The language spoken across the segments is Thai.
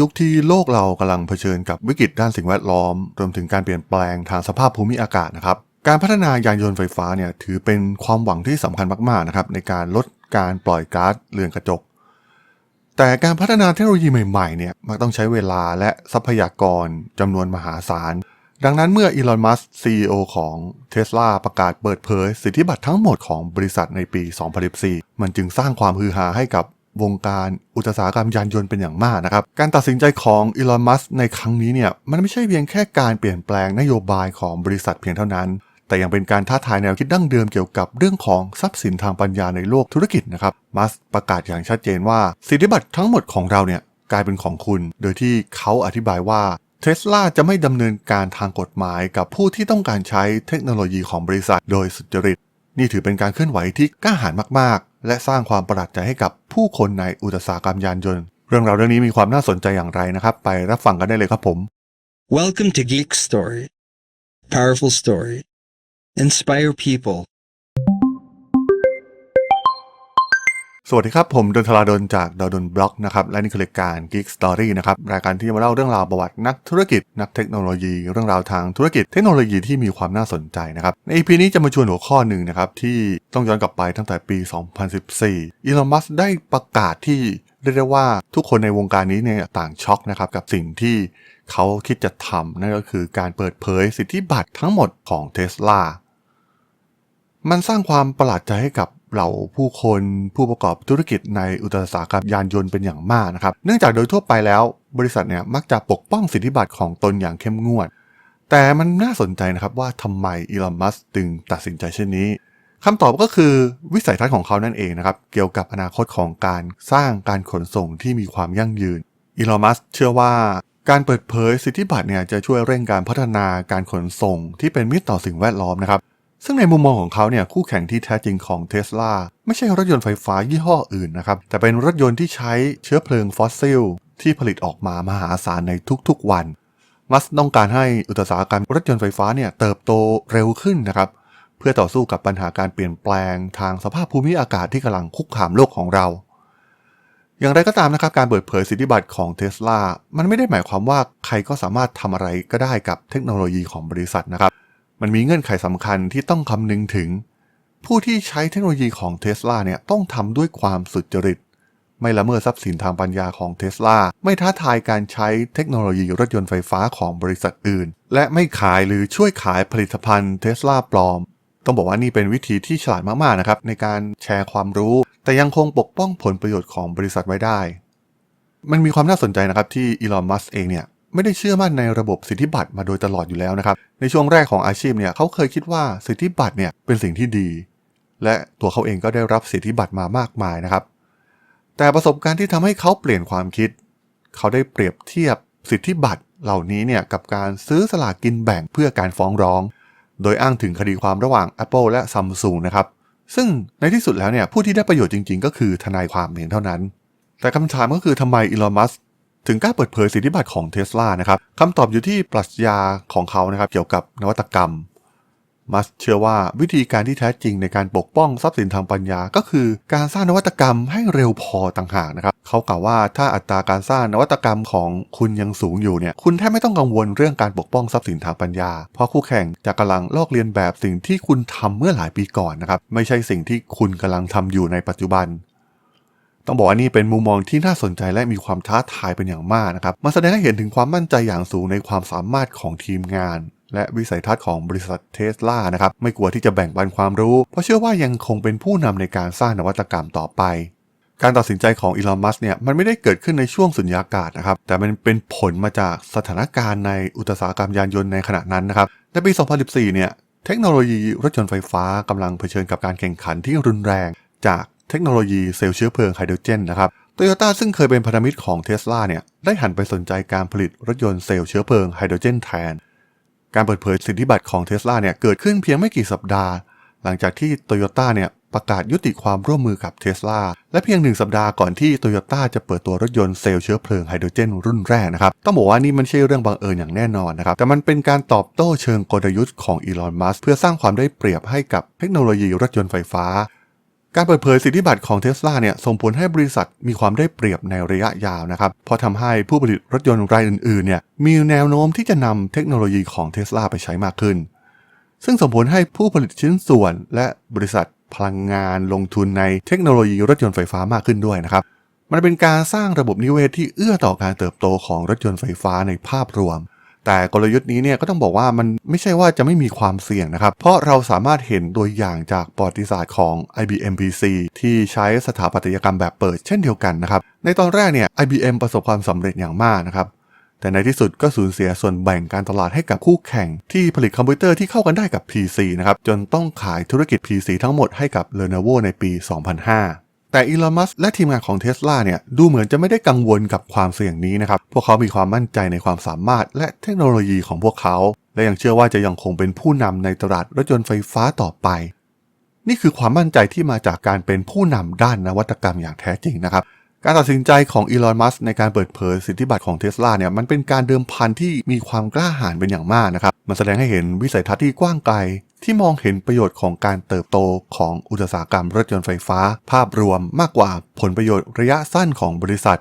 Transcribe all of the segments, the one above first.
ยุคที่โลกเรากำลังเผชิญกับวิกฤตด้านสิ่งแวดล้อม รวมถึงการเปลี่ยนแปลงทางสภาพภูมิอากาศนะครับ การพัฒนายานยนต์ไฟฟ้าเนี่ยถือเป็นความหวังที่สำคัญมากๆนะครับในการลดการปล่อยก๊าซเรือนกระจก แต่การพัฒนาเทคโนโลยีใหม่ๆเนี่ยมักต้องใช้เวลาและทรัพยากรจำนวนมหาศาล ดังนั้นเมื่ออีลอน มัสก์ CEO ของ Tesla ประกาศเปิดเผย สิทธิบัตรทั้งหมดของบริษัทในปี 2014 มันจึงสร้างความฮือฮาให้กับ วงการอุตสาหกรรมยานยนต์เป็นอย่างมากนะครับ การตัดสินใจของอีลอน มัสในครั้งนี้เนี่ย มันไม่ใช่เพียงแค่การเปลี่ยนแปลงนโยบายของบริษัทเพียงเท่านั้น แต่ยังเป็นการท้าทายแนวคิดดั้งเดิมเกี่ยวกับเรื่องของทรัพย์สินทางปัญญาในโลกธุรกิจนะครับ มัสประกาศอย่างชัดเจนว่าสิทธิบัตรทั้งหมดของเราเนี่ยกลายเป็นของคุณ โดยที่เขาอธิบายว่าเทสลาจะไม่ดำเนินการทางกฎหมายกับผู้ที่ต้องการใช้เทคโนโลยีของบริษัทโดยสุจริต นี่ถือเป็นการเคลื่อนไหวที่กล้าหาญมากๆ และสร้างความประหลาดใจให้กับผู้คนในอุตสาหกรรมยานยนต์ เรื่องราวเรื่องนี้มีความน่าสนใจอย่างไรนะครับ ไปรับฟังกันได้เลยครับผม Welcome to Geek Story. Powerful story. Inspire people. สวัสดีครับ ผมดนทราดนจากดดนบล็อกนะครับและนี่คือรายการ Geek Story นะครับรายการที่จะมาเล่าเรื่องราวประวัตินักธุรกิจ นักเทคโนโลยี เรื่องราวทางธุรกิจเทคโนโลยีที่มีความน่าสนใจนะครับใน EP นี้จะมาชวนหัวข้อหนึ่งนะครับที่ต้องย้อนกลับไปตั้งแต่ปี 2014 อีลอนมัสได้ประกาศที่เรียกได้ว่าทุกคนในวงการนี้เนี่ยต่างช็อกนะครับกับสิ่งที่เขาคิดจะทำนั่นก็คือการเปิดเผยสิทธิบัตรทั้งหมดของ Tesla มันสร้างความประหลาดใจให้กับ เหล่าผู้คนผู้ประกอบธุรกิจในอุตสาหกรรมยานยนต์เป็นอย่างมากนะครับ เนื่องจากโดยทั่วไปแล้ว บริษัทเนี่ยมักจะปกป้องสิทธิบัตรของตนอย่างเข้มงวด แต่มันน่าสนใจนะครับว่าทำไมอีลอนมัสก์จึงตัดสินใจเช่นนี้คำตอบก็คือวิสัยทัศน์ของเขานั่นเองนะครับ เกี่ยวกับอนาคตของการสร้างการขนส่งที่มีความยั่งยืนอีลอนมัสเชื่อว่าการเปิดเผยสิทธิบัตรเนี่ยจะช่วยเร่งการพัฒนาการขนส่งที่เป็นมิตรต่อสิ่งแวดล้อมนะครับ ซึ่งในมุมมองของเขาเนี่ยคู่แข่งที่แท้จริงของเท s l a ไม่ใช่รถยนต์ไฟฟ้ายี่ห้ออื่นนะครับ แต่เป็นรถยนต์ที่ใช้เชื้อเพลิงฟอสซิล ที่ผลิตออกมามหาศาลในทุกๆวันมัสต้องการให้อุตสาหกรรมรถยนต์ไฟฟ้าเนี่ยเติบโตเร็วขึ้นนะครับ เพื่อต่อสู้กับปัญหาการเปลี่ยนแปลงทางสภาพภูมิอากาศที่กำลังคุกคามโลกของเรา อย่างไรก็ตามนะครับ การเปิดเผยสิทธิบัตรของเท s l a มันไม่ได้หมายความว่าใครก็สามารถทำอะไรก็ได้กับเทคโนโลยีของบริษัทนะครับ มันมีเงื่อนไขสำคัญที่ต้องคำนึงถึง ผู้ที่ใช้เทคโนโลยีของเท s l a เนี่ยต้องทำด้วยความสุจริต ไม่ละเมิดทรัพย์สินทางปัญญาของเท s l a ไม่ท้าทายการใช้เทคโนโลยีรถยนต์ไฟฟ้าของบริษัทอื่น และไม่ขายหรือช่วยขายผลิตภัณฑ์เท s l a ปลอม ต้องบอกว่านี่เป็นวิธีที่ฉลาดมากๆนะครับในการแชร์ความรู้ แต่ยังคงปกป้องผลประโยชน์ของบริษัทไว้ได้ มันมีความน่าสนใจนะครับที่อีลอน มัสเองเนี่ย ไม่ได้เชื่อมั่นในระบบสิทธิบัตรมาโดยตลอดอยู่แล้วนะครับ ในช่วงแรกของอาชีพเนี่ยเขาเคยคิดว่าสิทธิบัตรเนี่ยเป็นสิ่งที่ดี และตัวเขาเองก็ได้รับสิทธิบัตรมามากมายนะครับ แต่ประสบการณ์ที่ทำให้เขาเปลี่ยนความคิด เขาได้เปรียบเทียบสิทธิบัตรเหล่านี้เนี่ยกับการซื้อสลากกินแบ่งเพื่อการฟ้องร้อง โดยอ้างถึงคดีความระหว่าง Apple และ Samsung นะครับซึ่งในที่สุดแล้วเนี่ยผู้ที่ได้ประโยชน์จริง ๆ ก็คือทนายความเพียงเท่านั้น แต่คำถามก็คือทำไมอีลอนมัส ถึงกล้าเปิดเผยสิทธิบัตรของเท s l a นะครับคำตอบอยู่ที่ปรัชญาของเขานะครับเกี่ยวกับนวัตกรรม มัสเชื่อว่าวิธีการที่แท้จริงในการปกป้องทรัพย์สินทางปัญญา ก็คือการสร้างนวัตกรรมให้เร็วพอต่างหากนะครับเขากล่าวว่าถ้าอัตราการสร้างนวัตกรรมของคุณยังสูงอยู่เนี่ยคุณแทบไม่ต้องกังวลเรื่องการปกป้องทรัพย์สินทางปัญญา เพราะคู่แข่งจะกำลังลอกเลียนแบบสิ่งที่คุณทำเมื่อหลายปีก่อนนะครับไม่ใช่สิ่งที่คุณกำลังทำอยู่ในปัจจุบัน ต้องบอกว่านี่เป็นมุมมองที่น่าสนใจและมีความท้าทายเป็นอย่างมากนะครับมันแสดงให้เห็นถึงความมั่นใจอย่างสูงในความสามารถของทีมงาน และวิสัยทัศน์ของบริษัทเทสลานะครับไม่กลัวที่จะแบ่งปันความรู้ เพราะเชื่อว่ายังคงเป็นผู้นำในการสร้างนวัตกรรมต่อไปการตัดสินใจของอีลอน มัสเนี่ยมันไม่ได้เกิดขึ้นในช่วงสุญญากาศนะครับ แต่มันเป็นผลมาจากสถานการณ์ในอุตสาหกรรมยานยนต์ในขณะนั้นนะครับ ในปี 2014 เนี่ย เทคโนโลยีรถยนต์ไฟฟ้ากำลังเผชิญกับการแข่งขันที่รุนแรง จาก เทคโนโลยีเซลล์เชื้อเพลิงไฮโดรเจนนะครับโตโยต้าซึ่งเคยเป็นพันธมิตรของเท s l a เนี่ยได้หันไปสนใจการผลิตรถยนต์เซลล์เชื้อเพลิงไฮโดรเจนแทน การเปิดเผยสิทธิบัตรของเท s l a เนี่ยเกิดขึ้นเพียงไม่กี่สัปดาห์ หลังจากที่โตโยต้าเนี่ยประกาศยุติความร่วมมือกับเท s l a และเพียงหนึ่งสัปดาห์ก่อนที่โตโยต้าจะเปิดตัวรถยนต์เซลล์เชื้อเพลิงไฮโดรเจนรุ่นแรกนะครับ ต้องบอกว่านี่มันไม่ใช่เรื่องบังเอิญอย่างแน่นอนนะครับ แต่มันเป็นการตอบโต้เชิงกลยุทธ์ของอีลอน มัสก์เพื่อสร้างความได้เปรียบให้กับเทคโนโลยีรถยนต์ไฟฟ้า การเปิดเผยสิทธิบัตรของเทสลาเนี่ยส่งผลให้บริษัทมีความได้เปรียบในระยะยาวนะครับเพราะทำให้ผู้ผลิตรถยนต์รายอื่นๆเนี่ยมีแนวโน้มที่จะนำเทคโนโลยีของเทสลาไปใช้มากขึ้น ซึ่งส่งผลให้ผู้ผลิตชิ้นส่วน และบริษัทพลังงานลงทุนในเทคโนโลยีรถยนต์ไฟฟ้ามากขึ้นด้วยนะครับมันเป็นการสร้างระบบนิเวศที่เอื้อต่อการเติบโตของรถยนต์ไฟฟ้าในภาพรวม แต่กลยุทธ์นี้เนี่ยก็ต้องบอกว่ามันไม่ใช่ว่าจะไม่มีความเสี่ยงนะครับ เพราะเราสามารถเห็นตัวอย่างจากประวัติศาสตร์ของ IBM PC ที่ใช้สถาปัตยกรรมแบบเปิดเช่นเดียวกันนะครับ ในตอนแรกเนี่ย IBM ประสบความสำเร็จอย่างมากนะครับ แต่ในที่สุดก็สูญเสียส่วนแบ่งการตลาดให้กับคู่แข่ง ที่ผลิตคอมพิวเตอร์ที่เข้ากันได้กับ PC นะครับ จนต้องขายธุรกิจ PC ทั้งหมดให้กับ Lenovo ในปี 2005 แต่อีลอนมัสและทีมงานของเท s l a เนี่ยดูเหมือนจะไม่ได้กังวลกับความเสี่ยงนี้นะครับ พวกเขามีความมั่นใจในความสามารถและเทคโนโลยีของพวกเขา และยังเชื่อว่าจะยังคงเป็นผู้นำในตลาดรถยนต์ไฟฟ้าต่อไป นี่คือความมั่นใจที่มาจากการเป็นผู้นำด้านนวัตกรรมอย่างแท้จริงนะครับการตัดสินใจของอีลอนมัสในการเปิดเผยสิทธิบัตรของเท s l a เนี่ยมันเป็นการเดิมพันที่มีความกล้าหาญเป็นอย่างมากนะครับ มันแสดงให้เห็นวิสัยทัศน์ที่กว้างไกล ที่มองเห็นประโยชน์ของการเติบโตของอุตสาหกรรมรถยนต์ไฟฟ้า ภาพรวมมากกว่าผลประโยชน์ระยะสั้นของบริษัท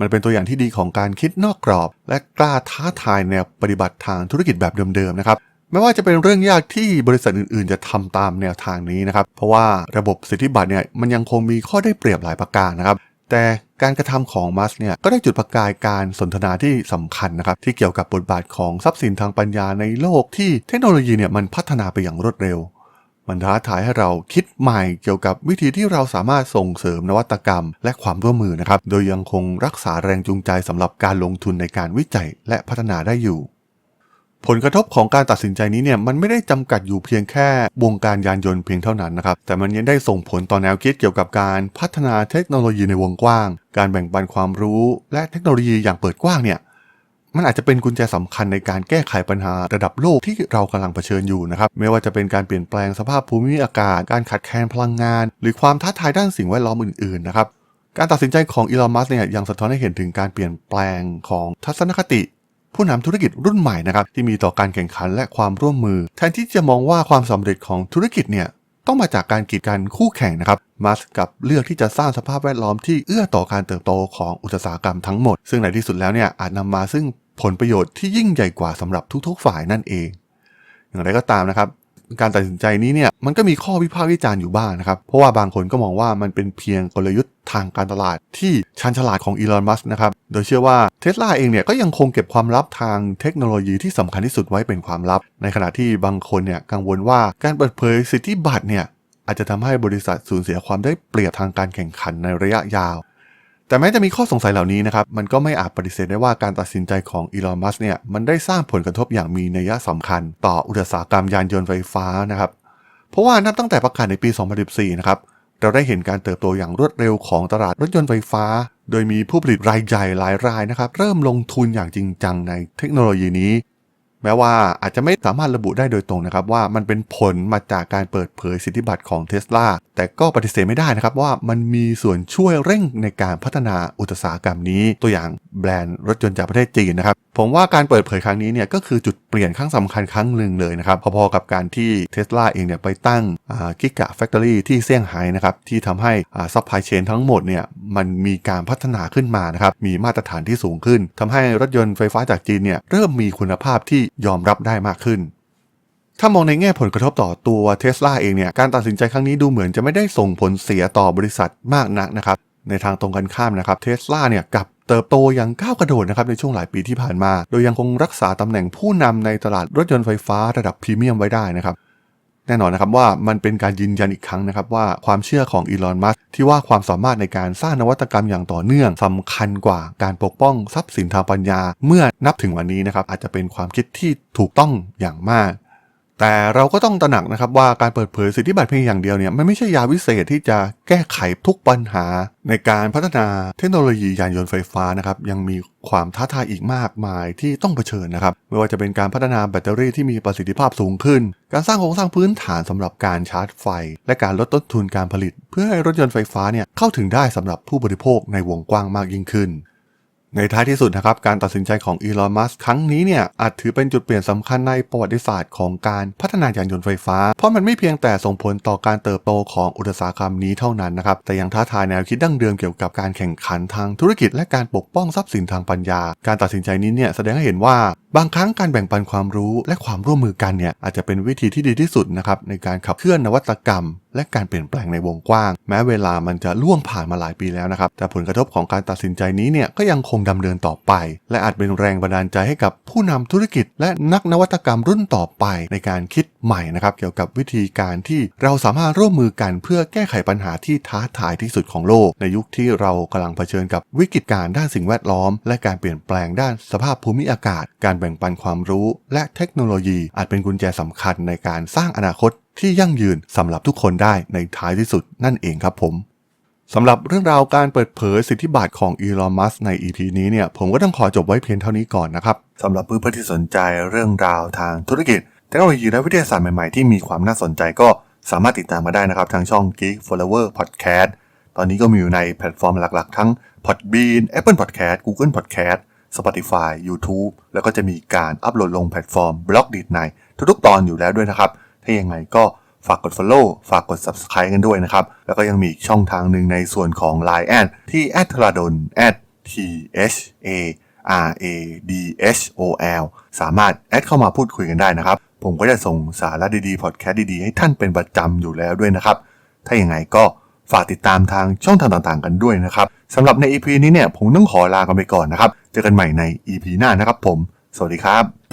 มันเป็นตัวอย่างที่ดีของการคิดนอกกรอบ และกล้าท้าทายแนวปฏิบัติทางธุรกิจแบบเดิมๆนะครับไม่ว่าจะเป็นเรื่องยากที่บริษัทอื่นๆ จะทำตามแนวทางนี้นะครับ เพราะว่าระบบสิทธิบัตรเนี่ยมันยังคงมีข้อได้เปรียบหลายประการนะครับ แต่ การกระทำของมัสเนี่ยก็ได้จุดประกายการสนทนาที่สำคัญนะครับที่เกี่ยวกับบทบาทของทรัพย์สินทางปัญญาในโลกที่เทคโนโลยีเนี่ยมันพัฒนาไปอย่างรวดเร็ว มันท้าทายให้เราคิดใหม่เกี่ยวกับวิธีที่เราสามารถส่งเสริมนวัตกรรม และความร่วมมือนะครับโดยยังคงรักษาแรงจูงใจสำหรับการลงทุนในการวิจัยและพัฒนาได้อยู่ ผลกระทบของการตัดสินใจนี้เนี่ยมันไม่ได้จำกัดอยู่เพียงแค่วงการยานยนต์เพียงเท่านั้นนะครับ แต่มันยังได้ส่งผลต่อแนวคิดเกี่ยวกับการพัฒนาเทคโนโลยีในวงกว้าง การแบ่งปันความรู้ และเทคโนโลยีอย่างเปิดกว้างเนี่ยมันอาจจะเป็นกุญแจสำคัญในการแก้ไขปัญหาระดับโลกที่เรากำลังเผชิญอยู่นะครับ ไม่ว่าจะเป็นการเปลี่ยนแปลงสภาพภูมิอากาศ การขาดแคลนพลังงาน หรือความท้าทายด้านสิ่งแวดล้อมอื่นๆนะครับการตัดสินใจของอีลอน มัสเนี่ยยังสะท้อนให้เห็นถึงการเปลี่ยนแปลงของทัศนคติ ผู้นำธุรกิจรุ่นใหม่นะครับที่มีต่อการแข่งขันและความร่วมมือ แทนที่จะมองว่าความสำเร็จของธุรกิจเนี่ยต้องมาจากการกีดกันคู่แข่งนะครับมัสกับเลือกที่จะสร้างสภาพแวดล้อมที่เอื้อต่อการเติบโตของอุตสาหกรรมทั้งหมด ซึ่งในที่สุดแล้วเนี่ยอาจนำมาซึ่งผลประโยชน์ที่ยิ่งใหญ่กว่าสำหรับทุกๆฝ่ายนั่นเอง อย่างไรก็ตามนะครับ การตัดสินใจนี้เนี่ยมันก็มีข้อวิพากษ์วิจารณ์อยู่บ้างนะครับ เพราะว่าบางคนก็มองว่ามันเป็นเพียงกลยุทธ์ทางการตลาดที่ชันฉลาดของอีลอน มัสนะครับ โดยเชื่อว่าเทสลาเองเนี่ยก็ยังคงเก็บความลับทางเทคโนโลยีที่สำคัญที่สุดไว้เป็นความลับ ในขณะที่บางคนเนี่ยกังวลว่าการเปิดเผยสิทธิบัตรเนี่ยอาจจะทำให้บริษัทสูญเสียความได้เปรียบทางการแข่งขันในระยะยาว แต่แม้จะมีข้อสงสัยเหล่านี้นะครับ มันก็ไม่อาจปฏิเสธได้ว่าการตัดสินใจของอีลอน มัสเนี่ย มันได้สร้างผลกระทบอย่างมีนัยสำคัญ ต่ออุตสาหกรรมยานยนต์ไฟฟ้านะครับ เพราะว่านับตั้งแต่ประกาศในปี 2014 นะครับ เราได้เห็นการเติบโตอย่างรวดเร็วของตลาดรถยนต์ไฟฟ้า โดยมีผู้ผลิตรายใหญ่หลายรายนะครับ เริ่มลงทุนอย่างจริงจังในเทคโนโลยีนี้ แม้ว่าอาจจะไม่สามารถระบุได้โดยตรงนะครับว่ามันเป็นผลมาจากการเปิดเผยสิทธิบัตรของเทสลาแต่ก็ปฏิเสธไม่ได้นะครับว่ามันมีส่วนช่วยเร่งในการพัฒนาอุตสาหกรรมนี้ ตัวอย่างแบรนด์รถยนต์จากประเทศจีนนะครับ ผมว่าการเปิดเผยครั้งนี้เนี่ยก็คือจุดเปลี่ยนครั้งสำคัญครั้งหนึ่งเลยนะครับพอๆกับการที่เท s l a เองเนี่ยไปตั้งกิกะแฟคทอรี่ที่เซี่ยงไฮ้นะครับที่ทำให้ซัพพลายเชนทั้งหมดเนี่ยมันมีการพัฒนาขึ้นมานะครับมีมาตรฐานที่สูงขึ้นทำให้รถยนต์ไฟฟ้าจากจีนเนี่ยเริ่มมีคุณภาพที่ยอมรับได้มากขึ้นถ้ามองในแง่ผลกระทบต่อตัวเท s l a เองเนี่ย การตัดสินใจครั้งนี้ดูเหมือนจะไม่ได้ส่งผลเสียต่อบริษัทมากนักนะครับ ในทางตรงกันข้ามนะครับเท s l a เนี่ยกับเติบโตอย่างก้าวกระโดดนะครับในช่วงหลายปีที่ผ่านมา โดยยังคงรักษาตำแหน่งผู้นำในตลาดรถยนต์ไฟฟ้าระดับพรีเมียมไว้ได้นะครับ แน่นอนนะครับว่ามันเป็นการยืนยันอีกครั้งนะครับว่าความเชื่อของอีลอน มัสที่ว่าความสามารถในการสร้างนวัตกรรมอย่างต่อเนื่องสำคัญกว่าการปกป้องทรัพย์สินทางปัญญา เมื่อนับถึงวันนี้นะครับอาจจะเป็นความคิดที่ถูกต้องอย่างมาก แต่เราก็ต้องตระหนักนะครับว่าการเปิดเผยสิทธิบัตรเพียงอย่างเดียวเนี่ยมันไม่ใช่ยาวิเศษที่จะแก้ไขทุกปัญหา ในการพัฒนาเทคโนโลยียานยนต์ไฟฟ้านะครับยังมีความท้าทายอีกมากมายที่ต้องเผชิญนะครับไม่ว่าจะเป็นการพัฒนาแบตเตอรี่ที่มีประสิทธิภาพสูงขึ้น การสร้างโครงสร้างพื้นฐานสำหรับการชาร์จไฟ และการลดต้นทุนการผลิต เพื่อให้รถยนต์ไฟฟ้าเนี่ยเข้าถึงได้สำหรับผู้บริโภคในวงกว้างมากยิ่งขึ้น ในท้ายที่สุดนะครับการตัดสินใจของอีลอนมัสครั้งนี้เนี่ยอาจถือเป็นจุดเปลี่ยนสำคัญในประวัติศาสตร์ของการพัฒนายานยนต์ไฟฟ้า เพราะมันไม่เพียงแต่ส่งผลต่อการเติบโตของอุตสาหกรรมนี้เท่านั้นนะครับแต่ยังท้าทายแนวคิดดั้งเดิมเกี่ยวกับการแข่งขันทางธุรกิจ และการปกป้องทรัพย์สินทางปัญญา การตัดสินใจนี้เนี่ยแสดงให้เห็นว่าบางครั้งการแบ่งปันความรู้และความร่วมมือกันเนี่ยอาจจะเป็นวิธีที่ดีที่สุดนะครับในการขับเคลื่อนนวัตกรรม และการเปลี่ยนแปลงในวงกว้าง แม้เวลามันจะล่วงผ่านมาหลายปีแล้วนะครับ แต่ผลกระทบของการตัดสินใจนี้เนี่ยก็ยังคงดำเนินต่อไป และอาจเป็นแรงบันดาลใจให้กับผู้นำธุรกิจ และนักนวัตกรรมรุ่นต่อไปในการคิดใหม่นะครับเกี่ยวกับวิธีการที่เราสามารถร่วมมือกันเพื่อแก้ไขปัญหาที่ท้าทายที่สุดของโลก ในยุคที่เรากำลังเผชิญกับวิกฤตการณ์ด้านสิ่งแวดล้อม และการเปลี่ยนแปลงด้านสภาพภูมิอากาศ การแบ่งปันความรู้ และเทคโนโลยีอาจเป็นกุญแจสำคัญในการสร้างอนาคต ที่ยั่งยืนสำหรับทุกคนได้ในท้ายที่สุดนั่นเองครับผมสำหรับเรื่องราวการเปิดเผยสิทธิบัตรของอีลอนมัสใน EP นี้เนี่ยผมก็ต้องขอจบไว้เพียงเท่านี้ก่อนนะครับสำหรับเพื่อนๆที่สนใจเรื่องราวทางธุรกิจเทคโนโลยีและวิทยาศาสตร์ใหม่ๆที่มีความน่าสนใจก็สามารถติดตามมาได้นะครับ ทางช่อง Geek Flower Podcast ตอนนี้ก็มีอยู่ในแพลตฟอร์มหลักๆ ทั้ง Podbean Apple Podcast Google Podcast Spotify YouTube แล้วก็จะมีการอัปโหลดลงแพลตฟอร์มบล็อกดีดในทุกๆตอนอยู่แล้วด้วยนะครับ ถ้ายังไงก็ฝากกด Follow ฝากกด Subscribe กันด้วยนะครับ แล้วก็ยังมีช่องทางหนึ่งในส่วนของ Line แอดที่ a d t h a d o n t h a r a d h o l สามารถแอดเข้ามาพูดคุยกันได้นะครับ ผมก็จะส่งสาระดีๆ พอดแคสต์ดีๆ ให้ท่านเป็นประจำอยู่แล้วด้วยนะครับ ถ้าอย่างไงก็ฝากติดตามทางช่องทางต่างๆ กันด้วยนะครับสำหรับใน EP นี้เนี่ยผมต้องขอลากันไปก่อนนะครับ เจอกันใหม่ใน EP หน้านะครับผม สวัสดีครับ